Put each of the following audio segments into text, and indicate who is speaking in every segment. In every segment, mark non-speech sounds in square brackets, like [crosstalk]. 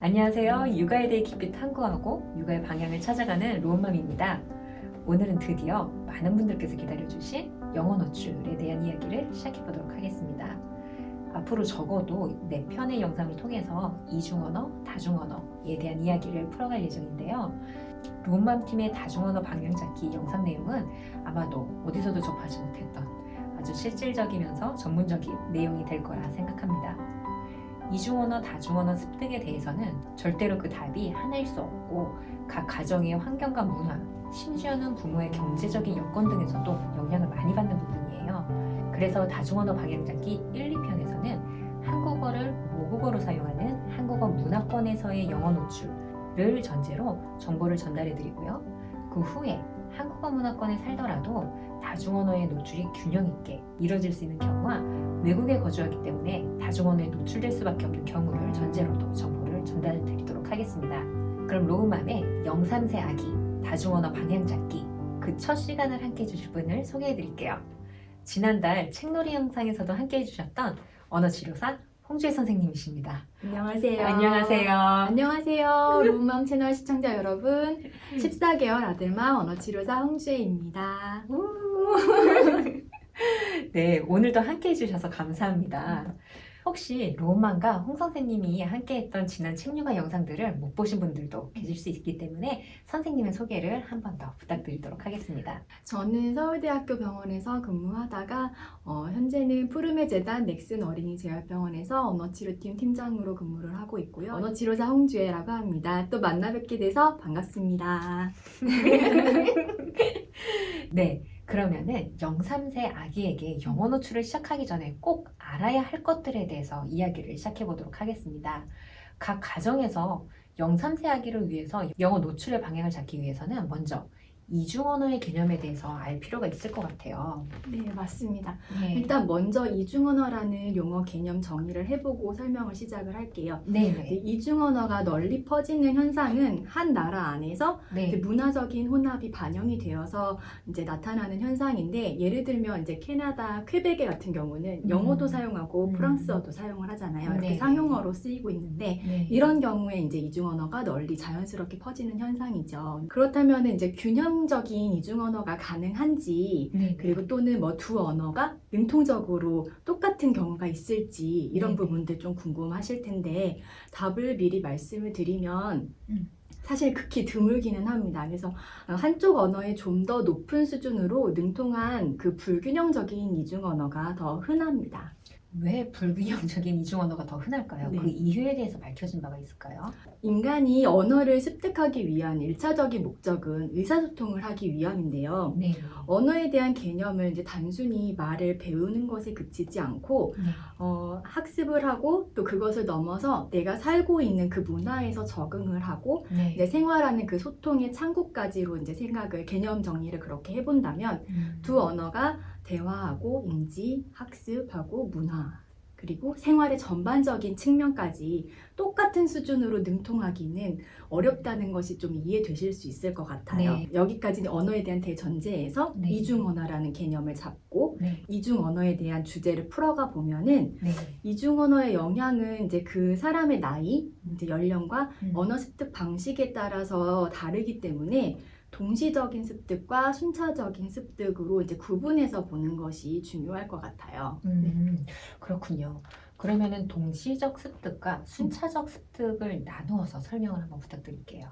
Speaker 1: 안녕하세요. 육아에 대해 깊이 탐구하고 육아의 방향을 찾아가는 로운맘입니다. 오늘은 드디어 많은 분들께서 기다려주신 영어 노출에 대한 이야기를 시작해보도록 하겠습니다. 앞으로 적어도 4편의 영상을 통해서 이중언어, 다중언어에 대한 이야기를 풀어갈 예정인데요. 로운맘 팀의 다중언어 방향 잡기 영상 내용은 아마도 어디서도 접하지 못했던 아주 실질적이면서 전문적인 내용이 될 거라 생각합니다. 이중언어, 다중언어 습득에 대해서는 절대로 그 답이 하나일 수 없고 각 가정의 환경과 문화, 심지어는 부모의 경제적인 여건 등에서도 영향을 많이 받는 부분이에요. 그래서 다중언어 방향 잡기 1, 2편에서는 한국어를 모국어로 사용하는 한국어 문화권에서의 영어 노출을 전제로 정보를 전달해 드리고요. 그 후에 한국어 문화권에 살더라도 다중언어의 노출이 균형 있게 이루어질 수 있는 경우와 외국에 거주하기 때문에 다중언어에 노출될 수밖에 없는 경우를 전제로도 정보를 전달해 드리도록 하겠습니다. 그럼 로우맘의 0, 3세 아기 다중언어 방향 잡기 그 첫 시간을 함께 해주실 분을 소개해 드릴게요. 지난달 책놀이 영상에서도 함께 해주셨던 언어치료사 홍주혜 선생님이십니다.
Speaker 2: 안녕하세요.
Speaker 1: 안녕하세요.
Speaker 2: 안녕하세요. 로우맘 채널 시청자 여러분. 14개월 아들맘 언어치료사 홍주혜입니다.
Speaker 1: 네, 오늘도 함께 해주셔서 감사합니다. 혹시 로만과 홍 선생님이 함께 했던 지난 책류가 영상들을 못 보신 분들도 계실 수 있기 때문에 선생님의 소개를 한 번 더 부탁드리도록 하겠습니다.
Speaker 2: 저는 서울대학교 병원에서 근무하다가 어, 현재는 푸르메 재단 넥슨 어린이 재활병원에서 언어치료팀 팀장으로 근무를 하고 있고요. 언어치료사 홍주혜라고 합니다. 또 만나 뵙게 돼서 반갑습니다. [laughs]
Speaker 1: 네, 그러면은 0, 3세 아기에게 영어 노출을 시작하기 전에 꼭 알아야 할 것들에 대해서 이야기를 시작해 보도록 하겠습니다. 각 가정에서 0, 3세 아기를 위해서 영어 노출의 방향을 잡기 위해서는 먼저 이중 언어의 개념에 대해서 알 필요가 있을 것 같아요.
Speaker 2: 네, 맞습니다.
Speaker 1: 네.
Speaker 2: 일단 먼저 이중언어라는 용어 개념 정의를 해보고 설명을 시작을 할게요.
Speaker 1: 네,
Speaker 2: 네,
Speaker 1: 네.
Speaker 2: 이중언어가 널리 퍼지는 현상은 한 나라 안에서
Speaker 1: 네.
Speaker 2: 문화적인 혼합이 반영이 되어서 이제 나타나는 현상인데 예를 들면 이제 캐나다 퀘벡의 같은 경우는
Speaker 1: 음.
Speaker 2: 영어도 사용하고
Speaker 1: 음.
Speaker 2: 프랑스어도 사용을 하잖아요. 이렇게
Speaker 1: 네.
Speaker 2: 상용어로 쓰이고 있는데
Speaker 1: 네.
Speaker 2: 이런 경우에 이제 이중언어가 널리 자연스럽게 퍼지는 현상이죠. 그렇다면 이제 균형 적인 이중 언어가 가능한지
Speaker 1: 네.
Speaker 2: 그리고 또는 뭐 두 언어가 능통적으로 똑같은 경우가 있을지 이런
Speaker 1: 네네.
Speaker 2: 부분들 좀 궁금하실 텐데 답을 미리 말씀을 드리면
Speaker 1: 음.
Speaker 2: 사실 극히 드물기는 합니다. 그래서 한쪽 언어의 좀 더 높은 수준으로 능통한 그 불균형적인 이중 언어가 더 흔합니다.
Speaker 1: 왜 불균형적인 [laughs] 이중 언어가 더 흔할까요?
Speaker 2: 네.
Speaker 1: 그 이유에 대해서 밝혀진 바가 있을까요?
Speaker 2: 인간이 언어를 습득하기 위한 일차적인 목적은 의사소통을 하기 위함인데요.
Speaker 1: 네.
Speaker 2: 언어에 대한 개념을 이제 단순히 말을 배우는 것에 그치지 않고
Speaker 1: 네.
Speaker 2: 어, 학습을 하고 또 그것을 넘어서 내가 살고 있는 그 문화에서 적응을 하고
Speaker 1: 네.
Speaker 2: 이제 생활하는 그 소통의 창구까지로 이제 생각을 개념 정리를 그렇게 해본다면
Speaker 1: 음.
Speaker 2: 두 언어가 대화하고 인지, 학습하고 문화 그리고 생활의 전반적인 측면까지 똑같은 수준으로 능통하기는 어렵다는 것이 좀 이해되실 수 있을 것 같아요.
Speaker 1: 네.
Speaker 2: 여기까지는 언어에 대한 대전제에서
Speaker 1: 네.
Speaker 2: 이중 언어라는 개념을 잡고
Speaker 1: 네.
Speaker 2: 이중 언어에 대한 주제를 풀어가 보면은
Speaker 1: 네.
Speaker 2: 이중 언어의 영향은 이제 그 사람의 나이, 이제 연령과
Speaker 1: 음.
Speaker 2: 언어 습득 방식에 따라서 다르기 때문에 동시적인 습득과 순차적인 습득으로 이제 구분해서 보는 것이 중요할 것 같아요.
Speaker 1: 음, 그렇군요. 그러면은 동시적 습득과 순차적 습득을 나누어서 설명을 한번 부탁드릴게요.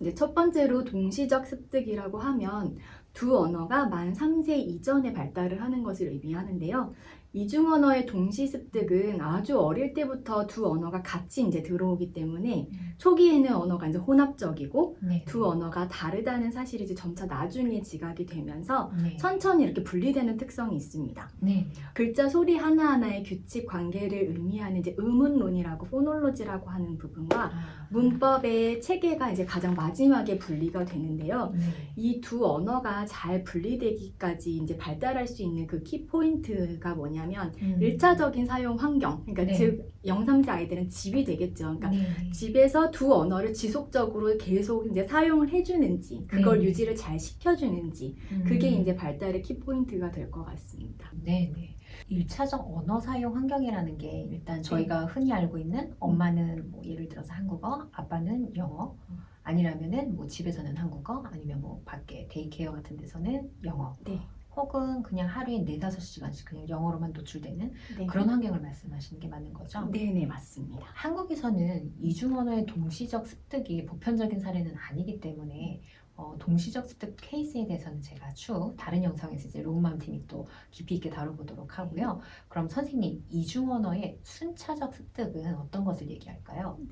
Speaker 2: 이제 첫 번째로 동시적 습득이라고 하면 두 언어가 만 3세 이전에 발달을 하는 것을 의미하는데요. 이중 언어의 동시 습득은 아주 어릴 때부터 두 언어가 같이 이제 들어오기 때문에 초기에는 언어가 이제 혼합적이고
Speaker 1: 네.
Speaker 2: 두 언어가 다르다는 사실이 이제 점차 나중에 지각이 되면서
Speaker 1: 네.
Speaker 2: 천천히 이렇게 분리되는 특성이 있습니다.
Speaker 1: 네.
Speaker 2: 글자 소리 하나하나의 규칙 관계를 의미하는 이제 의문론이라고 포놀로지라고 하는 부분과
Speaker 1: 아.
Speaker 2: 문법의 체계가 이제 가장 마지막에 분리가 되는데요.
Speaker 1: 네.
Speaker 2: 이두 언어가 잘 분리되기까지 이제 발달할 수 있는 그 키 포인트가 뭐냐면
Speaker 1: 음.
Speaker 2: 일차적인 사용 환경, 그러니까
Speaker 1: 네.
Speaker 2: 즉 영삼세 아이들은 집이 되겠죠. 그러니까
Speaker 1: 네.
Speaker 2: 집에서 두 언어를 지속적으로 계속 이제 사용을 해주는지, 그걸
Speaker 1: 네.
Speaker 2: 유지를 잘 시켜주는지,
Speaker 1: 음.
Speaker 2: 그게 이제 발달의 키 포인트가 될 것 같습니다.
Speaker 1: 네, 네. 일차적 언어 사용 환경이라는 게 일단 저희가 흔히 알고 있는 엄마는 뭐 예를 들어서 한국어, 아빠는 영어, 아니라면은 뭐 집에서는 한국어, 아니면 뭐 밖에 데이케어 같은 데서는 영어.
Speaker 2: 네.
Speaker 1: 혹은 그냥 하루에 네다섯 시간씩 그냥 영어로만 노출되는
Speaker 2: 네.
Speaker 1: 그런 환경을 말씀하시는 게 맞는 거죠?
Speaker 2: 네네 맞습니다.
Speaker 1: 한국에서는 이중 언어의 동시적 습득이 보편적인 사례는 아니기 때문에 어, 동시적 습득 케이스에 대해서는 제가 추후 다른 영상에서 이제 로우맘 팀이 또 깊이 있게 다뤄보도록 하고요. 그럼 선생님 이중 언어의 순차적 습득은 어떤 것을 얘기할까요?
Speaker 2: 어,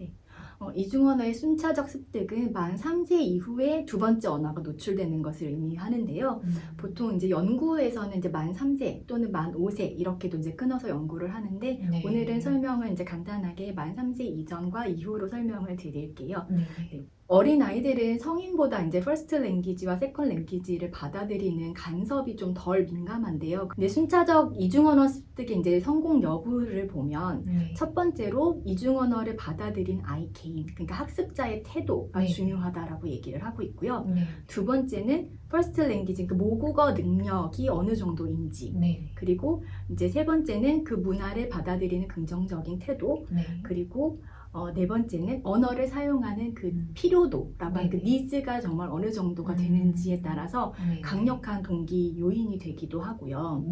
Speaker 2: 이중 언어의 순차적 습득은 만 3세 이후에 두 번째 언어가 노출되는 것을 의미하는데요. 보통 이제 연구에서는 이제 만 3세 또는 만 5세 이렇게도 이제 끊어서 연구를 하는데
Speaker 1: 네.
Speaker 2: 오늘은 설명을 이제 간단하게 만 3세 이전과 이후로 설명을 드릴게요.
Speaker 1: 네.
Speaker 2: 어린 아이들은 성인보다 이제 퍼스트 랭귀지와 세컨 랭귀지를 받아들이는 간섭이 좀 덜 민감한데요. 근데 순차적 이중 언어 습득의 이제 성공 여부를 보면
Speaker 1: 네.
Speaker 2: 첫 번째로 이중 언어를 받아들인 아이 개인, 그러니까 학습자의 태도가
Speaker 1: 네.
Speaker 2: 중요하다라고 얘기를 하고 있고요.
Speaker 1: 네.
Speaker 2: 두 번째는 퍼스트 랭귀지, 그 모국어 능력이 어느 정도인지.
Speaker 1: 네.
Speaker 2: 그리고 이제 세 번째는 그 문화를 받아들이는 긍정적인 태도.
Speaker 1: 네.
Speaker 2: 그리고 어, 네 번째는 언어를 사용하는 그
Speaker 1: 음.
Speaker 2: 필요도라고 하는 그. 니즈가 정말 어느 정도가
Speaker 1: 음.
Speaker 2: 되는지에 따라서
Speaker 1: 네.
Speaker 2: 강력한 동기 요인이 되기도 하고요.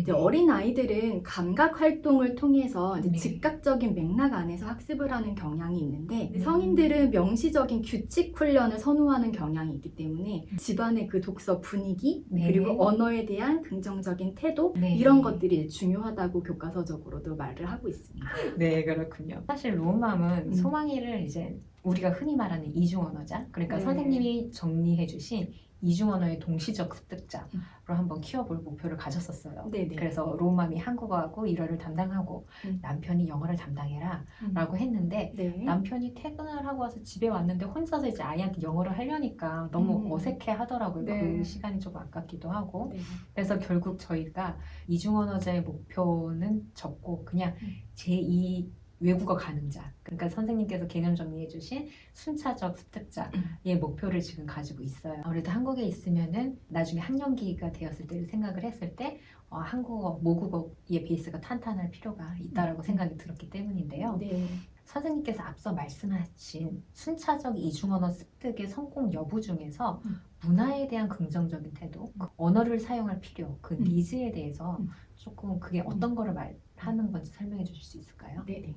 Speaker 2: 이제 어린 아이들은 감각 활동을 통해서 이제
Speaker 1: 네.
Speaker 2: 즉각적인 맥락 안에서 학습을 하는 경향이 있는데
Speaker 1: 네.
Speaker 2: 성인들은 명시적인 규칙 훈련을 선호하는 경향이 있기 때문에 집안의 그 독서 분위기
Speaker 1: 네.
Speaker 2: 그리고 언어에 대한 긍정적인 태도
Speaker 1: 네.
Speaker 2: 이런 것들이 중요하다고 교과서적으로도 말을 하고 있습니다.
Speaker 1: 네, 그렇군요. 사실 로 우맘은
Speaker 2: 음.
Speaker 1: 소망이를 이제 우리가 흔히 말하는 이중 언어자, 그러니까
Speaker 2: 네.
Speaker 1: 선생님이 정리해 주신 이중 언어의 동시적 습득자로
Speaker 2: 음.
Speaker 1: 한번 키워볼 목표를 가졌었어요.
Speaker 2: 네네.
Speaker 1: 그래서 로우맘이 한국어하고 일어를 담당하고
Speaker 2: 음.
Speaker 1: 남편이 영어를 담당해라라고 했는데
Speaker 2: 네.
Speaker 1: 남편이 퇴근을 하고 와서 집에 왔는데 혼자서 이제 아이한테 영어를 하려니까 너무
Speaker 2: 음.
Speaker 1: 어색해 하더라고요.
Speaker 2: 네.
Speaker 1: 그 시간이 좀 아깝기도 하고.
Speaker 2: 네.
Speaker 1: 그래서 결국 저희가 이중 언어자의 목표는 적고 그냥
Speaker 2: 음.
Speaker 1: 제2 외국어 가능자 그러니까 선생님께서 개념 정리해 주신 순차적
Speaker 2: 음.
Speaker 1: 습득자의 목표를 지금 가지고 있어요. 아무래도 한국에 있으면은 나중에 학령기가 되었을 때를 생각을 했을 때 어, 한국어 모국어의 베이스가 탄탄할 필요가 있다라고 생각이 들었기 때문인데요.
Speaker 2: 음. 네.
Speaker 1: 선생님께서 앞서 말씀하신 순차적 이중언어 습득의 성공 여부 중에서
Speaker 2: 음.
Speaker 1: 문화에 대한 긍정적인 태도, 그 언어를 사용할 필요, 그
Speaker 2: 음.
Speaker 1: 니즈에 대해서
Speaker 2: 음.
Speaker 1: 조금 그게 어떤 거를 말 하는 건지 설명해 주실 수 있을까요?
Speaker 2: 네네.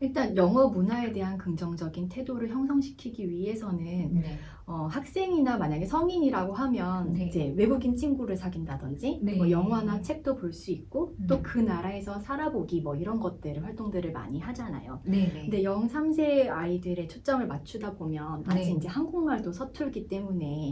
Speaker 2: 일단 영어 문화에 대한 긍정적인 태도를 형성시키기 위해서는
Speaker 1: 네.
Speaker 2: 어, 학생이나 만약에 성인이라고 하면
Speaker 1: 네.
Speaker 2: 이제 외국인 친구를 사귄다든지
Speaker 1: 네.
Speaker 2: 뭐 영화나 책도 볼 수 있고
Speaker 1: 음.
Speaker 2: 또그 나라에서 살아보기 뭐 이런 것들을 활동들을 많이 하잖아요.
Speaker 1: 네네.
Speaker 2: 근데 0, 3세 아이들의 초점을 맞추다 보면 아직
Speaker 1: 네.
Speaker 2: 이제 한국말도 서툴기 때문에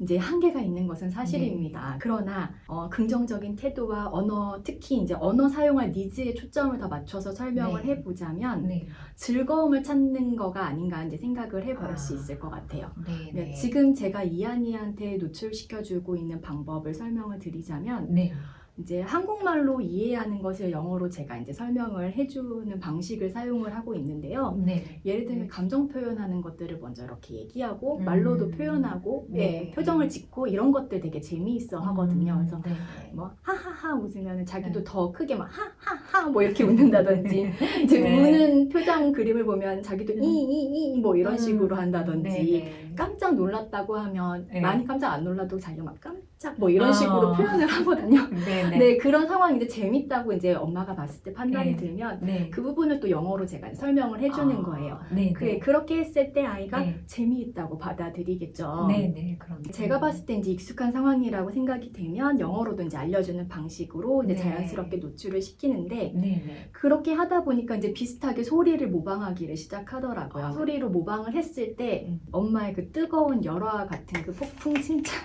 Speaker 2: 이제 한계가 있는 것은
Speaker 1: 네.
Speaker 2: 사실입니다. 그러나 어, 긍정적인 태도와 언어 특히 이제 언어 사용할 니즈에 초점을 더 맞춰서 설명을
Speaker 1: 네.
Speaker 2: 해보자면
Speaker 1: 네.
Speaker 2: 즐거움을 찾는 거가 아닌가 이제 생각을 해볼
Speaker 1: 아.
Speaker 2: 수 있을 것 같아요.
Speaker 1: 네.
Speaker 2: 네,
Speaker 1: 네.
Speaker 2: 지금 제가 이한이한테 노출시켜주고 있는 방법을 설명을 드리자면
Speaker 1: 네.
Speaker 2: 이제 한국말로 이해하는 것을 영어로 제가 이제 설명을 해주는 방식을 사용을 하고 있는데요.
Speaker 1: 네.
Speaker 2: 예를 들면
Speaker 1: 네.
Speaker 2: 감정 표현하는 것들을 먼저 이렇게 얘기하고
Speaker 1: 음.
Speaker 2: 말로도 표현하고
Speaker 1: 네.
Speaker 2: 예, 표정을 짓고 이런 것들 되게 재미있어 하거든요.
Speaker 1: 음,
Speaker 2: 그래서
Speaker 1: 네.
Speaker 2: 뭐 하하하 웃으면 자기도
Speaker 1: 네.
Speaker 2: 더 크게 막 하하하 뭐 이렇게 웃는다든지 [laughs] 이제
Speaker 1: 네.
Speaker 2: 우는 표정 그림을 보면 자기도
Speaker 1: 음.
Speaker 2: 이이이 뭐 이런
Speaker 1: 음.
Speaker 2: 식으로 한다든지
Speaker 1: 네, 네.
Speaker 2: 깜짝 놀랐다고 하면
Speaker 1: 네.
Speaker 2: 많이 깜짝 안 놀라도 자기가 막 깜짝 뭐 이런
Speaker 1: 아.
Speaker 2: 식으로 표현을 하거든요. [laughs]
Speaker 1: 네. 네.
Speaker 2: 네 그런 상황이 이제 재밌다고 이제 엄마가 봤을 때 판단이
Speaker 1: 네.
Speaker 2: 들면
Speaker 1: 네.
Speaker 2: 그 부분을 또 영어로 제가 설명을 해주는
Speaker 1: 아,
Speaker 2: 거예요.
Speaker 1: 네.
Speaker 2: 그
Speaker 1: 네.
Speaker 2: 그렇게 했을 때 아이가
Speaker 1: 네.
Speaker 2: 재미있다고 받아들이겠죠.
Speaker 1: 네. 네. 그럼.
Speaker 2: 제가 봤을 때 이제 익숙한 상황이라고 생각이 되면 영어로도 이제 알려주는 방식으로 이제
Speaker 1: 네.
Speaker 2: 자연스럽게 노출을 시키는데
Speaker 1: 네. 네.
Speaker 2: 그렇게 하다 보니까 이제 비슷하게 소리를 모방하기를 시작하더라고요.
Speaker 1: 아.
Speaker 2: 소리로 모방을 했을 때
Speaker 1: 음.
Speaker 2: 엄마의 그 뜨거운 열화와 같은 그 폭풍 칭찬.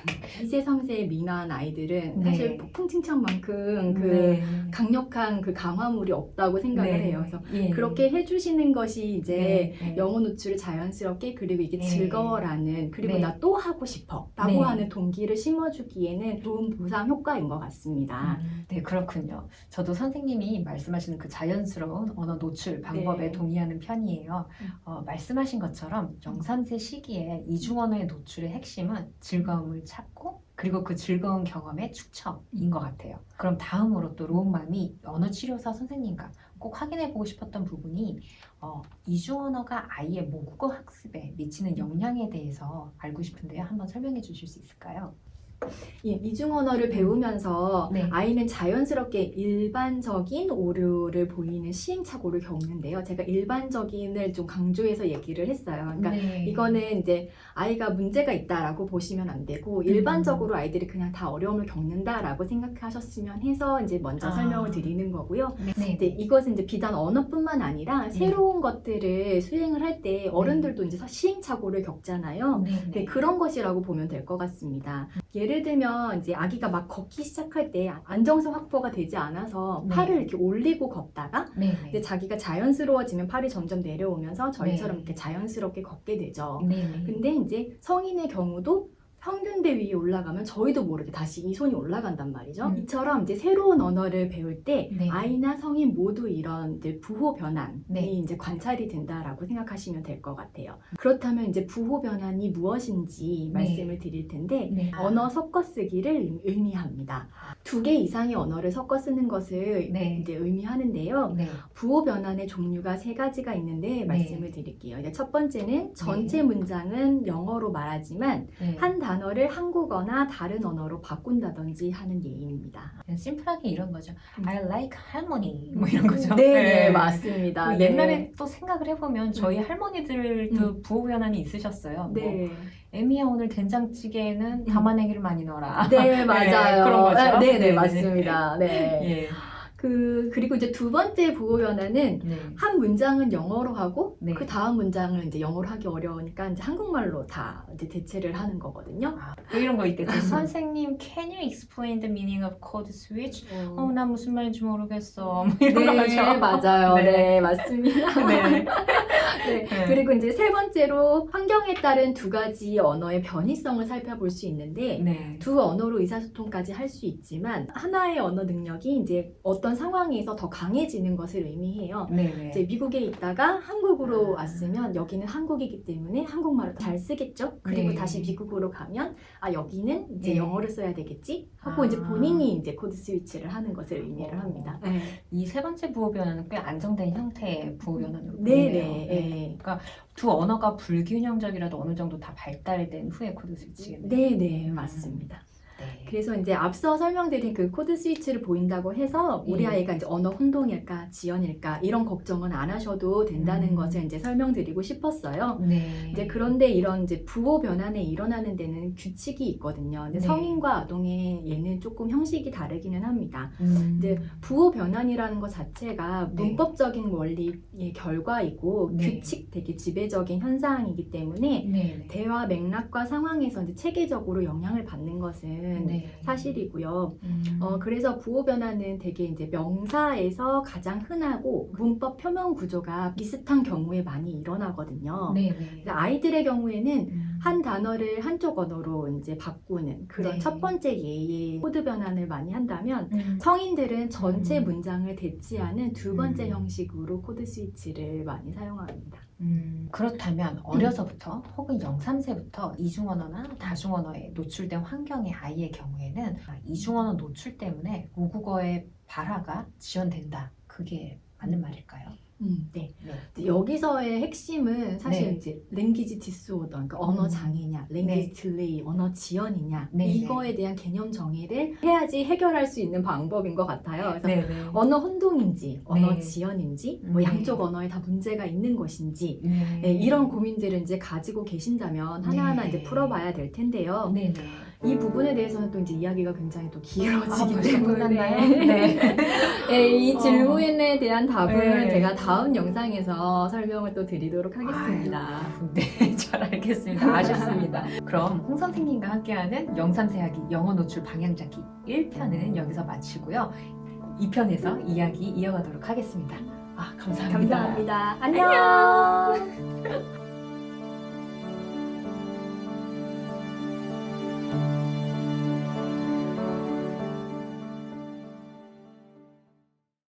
Speaker 2: 2세, 3세 에 미나한 아이들은
Speaker 1: 네.
Speaker 2: 사실 폭풍 칭찬만큼 그
Speaker 1: 네.
Speaker 2: 강력한 그 강화물이 없다고 생각을
Speaker 1: 네.
Speaker 2: 해요. 그래서
Speaker 1: 예.
Speaker 2: 그렇게 해주시는 것이 이제
Speaker 1: 네, 네.
Speaker 2: 영어 노출을 자연스럽게 그리고 이게
Speaker 1: 네.
Speaker 2: 즐거워라는 그리고
Speaker 1: 네.
Speaker 2: 나또 하고 싶어 라고
Speaker 1: 네.
Speaker 2: 하는 동기를 심어주기에는 좋은 보상 효과인 것 같습니다.
Speaker 1: 음, 네, 그렇군요. 저도 선생님이 말씀하시는 그 자연스러운 언어 노출 방법에
Speaker 2: 네.
Speaker 1: 동의하는 편이에요.
Speaker 2: 음.
Speaker 1: 어, 말씀하신 것처럼 0, 3세 시기에 이중 언어의 노출의 핵심은 즐거움을 찾고 그리고 그 즐거운 경험의 축적인 것 같아요. 그럼 다음으로 또 로운맘이 언어치료사 선생님과 꼭 확인해보고 싶었던 부분이 어, 이중 언어가 아이의 모국어 학습에 미치는 영향에 대해서 알고 싶은데요. 한번 설명해 주실 수 있을까요?
Speaker 2: 예, 이중 언어를 배우면서
Speaker 1: 네.
Speaker 2: 아이는 자연스럽게 일반적인 오류를 보이는 시행착오를 겪는데요. 제가 일반적인을 좀 강조해서 얘기를 했어요. 그러니까
Speaker 1: 네.
Speaker 2: 이거는 이제 아이가 문제가 있다라고 보시면 안 되고
Speaker 1: 음.
Speaker 2: 일반적으로 아이들이 그냥 다 어려움을 겪는다라고 생각하셨으면 해서 이제 먼저
Speaker 1: 아.
Speaker 2: 설명을 드리는 거고요.
Speaker 1: 네. 네.
Speaker 2: 근데 이것은 이제 비단 언어뿐만 아니라 새로운 것들을 수행을 할 때 어른들도 이제 시행착오를 겪잖아요.
Speaker 1: 네.
Speaker 2: 네, 그런 것이라고 보면 될 것 같습니다. 예를 들면 이제 아기가 막 걷기 시작할 때 안정성 확보가 되지 않아서
Speaker 1: 네.
Speaker 2: 팔을 이렇게 올리고 걷다가
Speaker 1: 네.
Speaker 2: 근데 자기가 자연스러워지면 팔이 점점 내려오면서 저희처럼
Speaker 1: 네.
Speaker 2: 이렇게 자연스럽게 걷게 되죠.
Speaker 1: 네. 네.
Speaker 2: 근데 이제 성인의 경우도 평균대 위에 올라가면 저희도 모르게 다시 이 손이 올라간단 말이죠.
Speaker 1: 음.
Speaker 2: 이처럼 이제 새로운 언어를 배울 때
Speaker 1: 네.
Speaker 2: 아이나 성인 모두 이런 이제 부호 변환이
Speaker 1: 네.
Speaker 2: 이제 관찰이 된다라고 생각하시면 될 것 같아요. 그렇다면 이제 부호 변환이 무엇인지
Speaker 1: 네.
Speaker 2: 말씀을 드릴 텐데
Speaker 1: 네.
Speaker 2: 언어 섞어 쓰기를 의- 의미합니다. 두 개 이상의 언어를 섞어 쓰는 것을
Speaker 1: 네.
Speaker 2: 이제 의미하는데요.
Speaker 1: 네.
Speaker 2: 부호 변환의 종류가 세 가지가 있는데 말씀을 드릴게요. 이제 첫 번째는 전체
Speaker 1: 네.
Speaker 2: 문장은 영어로 말하지만
Speaker 1: 네.
Speaker 2: 한 단어 를 한국어나 다른 언어로 바꾼다든지 하는 예입니다.
Speaker 1: 그냥 심플하게 이런 거죠.
Speaker 2: 음.
Speaker 1: I like harmony 뭐 이런 거죠.
Speaker 2: 네, 네, 맞습니다.
Speaker 1: 그
Speaker 2: 네.
Speaker 1: 옛날에 또 생각을 해보면 저희 할머니들도 부호 변환이 있으셨어요. 뭐
Speaker 2: 네,
Speaker 1: 에미야 오늘 된장찌개에는 담아내기를 많이 넣어라.
Speaker 2: 네 맞아요. [laughs]
Speaker 1: 그런 거죠?
Speaker 2: 네, 네,
Speaker 1: 네,
Speaker 2: 맞습니다. 네.
Speaker 1: 예.
Speaker 2: 그 그리고 이제 두 번째 부호 변화는
Speaker 1: 네.
Speaker 2: 한 문장은 영어로 하고
Speaker 1: 네.
Speaker 2: 그 다음 문장을 이제 영어로 하기 어려우니까 이제 한국말로 다 이제 대체를 하는 거거든요.
Speaker 1: 아, 또 이런 거 있겠죠. 선생님, can you explain the meaning of code switch? 어, 나 무슨 말인지 모르겠어. 뭐 이런
Speaker 2: 네,
Speaker 1: 거죠.
Speaker 2: 맞아요.
Speaker 1: 네.
Speaker 2: 네, 맞습니다. [laughs]
Speaker 1: 네.
Speaker 2: 네.
Speaker 1: 네.
Speaker 2: 그리고 이제 세 번째로 환경에 따른 두 가지 언어의 변이성을 살펴볼 수 있는데
Speaker 1: 네.
Speaker 2: 두 언어로 의사소통까지 할 수 있지만 하나의 언어 능력이 이제 어떤 상황에서 더 강해지는 것을 의미해요.
Speaker 1: 네. 네.
Speaker 2: 이제 미국에 있다가 한국으로
Speaker 1: 아.
Speaker 2: 왔으면 여기는 한국이기 때문에 한국말을 잘 쓰겠죠. 그리고
Speaker 1: 네.
Speaker 2: 다시 미국으로 가면 아 여기는 이제
Speaker 1: 네.
Speaker 2: 영어를 써야 되겠지 하고
Speaker 1: 아.
Speaker 2: 이제 본인이 이제 코드 스위치를 하는 것을 의미를
Speaker 1: 어.
Speaker 2: 합니다.
Speaker 1: 이세 번째 부호 변화는 꽤 안정된 형태의 부호 변화로
Speaker 2: 네,
Speaker 1: 보이네요.
Speaker 2: 네, 네.
Speaker 1: 두 언어가 불균형적이라도 어느 정도 다 발달된 후에 코드 스위치겠네요.
Speaker 2: 네, 네, 맞습니다.
Speaker 1: 네.
Speaker 2: 그래서 이제 앞서 설명드린 그 코드 스위치를 보인다고 해서 우리
Speaker 1: 예.
Speaker 2: 아이가 이제 언어 혼동일까 지연일까 이런 걱정은 안 하셔도 된다는
Speaker 1: 음.
Speaker 2: 것을 이제 설명드리고 싶었어요.
Speaker 1: 네.
Speaker 2: 이제 그런데 이런 이제 부호 변환에 일어나는 데는 규칙이 있거든요. 근데
Speaker 1: 네.
Speaker 2: 성인과 아동의 얘는 조금 형식이 다르기는 합니다.
Speaker 1: 음.
Speaker 2: 이제 부호 변환이라는 것 자체가
Speaker 1: 네.
Speaker 2: 문법적인 원리의 결과이고
Speaker 1: 네.
Speaker 2: 규칙 되게 지배적인 현상이기 때문에
Speaker 1: 네.
Speaker 2: 대화 맥락과 상황에서 이제 체계적으로 영향을 받는 것은
Speaker 1: 네.
Speaker 2: 사실이고요.
Speaker 1: 음.
Speaker 2: 어, 그래서 부호 변화는 되게 이제 명사에서 가장 흔하고 문법 표명 구조가 비슷한 경우에 많이 일어나거든요.
Speaker 1: 네. 네.
Speaker 2: 아이들의 경우에는
Speaker 1: 음.
Speaker 2: 한 단어를 한쪽 언어로 이제 바꾸는 그런
Speaker 1: 네.
Speaker 2: 첫 번째 예의 코드 변환을 많이 한다면
Speaker 1: 음.
Speaker 2: 성인들은 전체
Speaker 1: 음.
Speaker 2: 문장을 대체하는 두 번째
Speaker 1: 음.
Speaker 2: 형식으로 코드 스위치를 많이 사용합니다.
Speaker 1: 음, 그렇다면 어려서부터 혹은 0, 3세부터 이중언어나 다중언어에 노출된 환경의 아이의 경우에는 아, 이중언어 노출 때문에 모국어의 발화가 지연된다. 그게 맞는 말일까요?
Speaker 2: 음, 네.
Speaker 1: 네.
Speaker 2: 여기서의 핵심은 사실
Speaker 1: 네.
Speaker 2: 이제 랭귀지 디스오더, 그러니까 언어
Speaker 1: 음.
Speaker 2: 장애냐, 랭귀지 딜레이, 언어 지연이냐
Speaker 1: 네,
Speaker 2: 이거에 대한 개념 정의를 해야지 해결할 수 있는 방법인 것 같아요. 그래서
Speaker 1: 네, 네.
Speaker 2: 언어 혼동인지, 언어
Speaker 1: 네.
Speaker 2: 지연인지,
Speaker 1: 음,
Speaker 2: 뭐
Speaker 1: 네.
Speaker 2: 양쪽 언어에 다 문제가 있는 것인지
Speaker 1: 네.
Speaker 2: 네, 이런 고민들을 이제 가지고 계신다면 하나하나
Speaker 1: 네.
Speaker 2: 이제 풀어봐야 될 텐데요.
Speaker 1: 네, 네.
Speaker 2: 이 부분에 대해서는 또 이제 이야기가 굉장히 또 길어지기
Speaker 1: 아,
Speaker 2: 때문에?
Speaker 1: 네.
Speaker 2: 네, [laughs] 이
Speaker 1: 어.
Speaker 2: 질문에 대한 답은
Speaker 1: 네.
Speaker 2: 제가 다음 영상에서 설명을 또 드리도록 하겠습니다.
Speaker 1: 아유, [laughs] 네, 잘 알겠습니다. 아쉽습니다. 그럼 홍 선생님과 함께하는 영삼세하기 영어 노출 방향 잡기 1편은 여기서 마치고요. 2편에서 이야기 이어가도록 하겠습니다. 아, 감사합니다.
Speaker 2: 감사합니다. 안녕.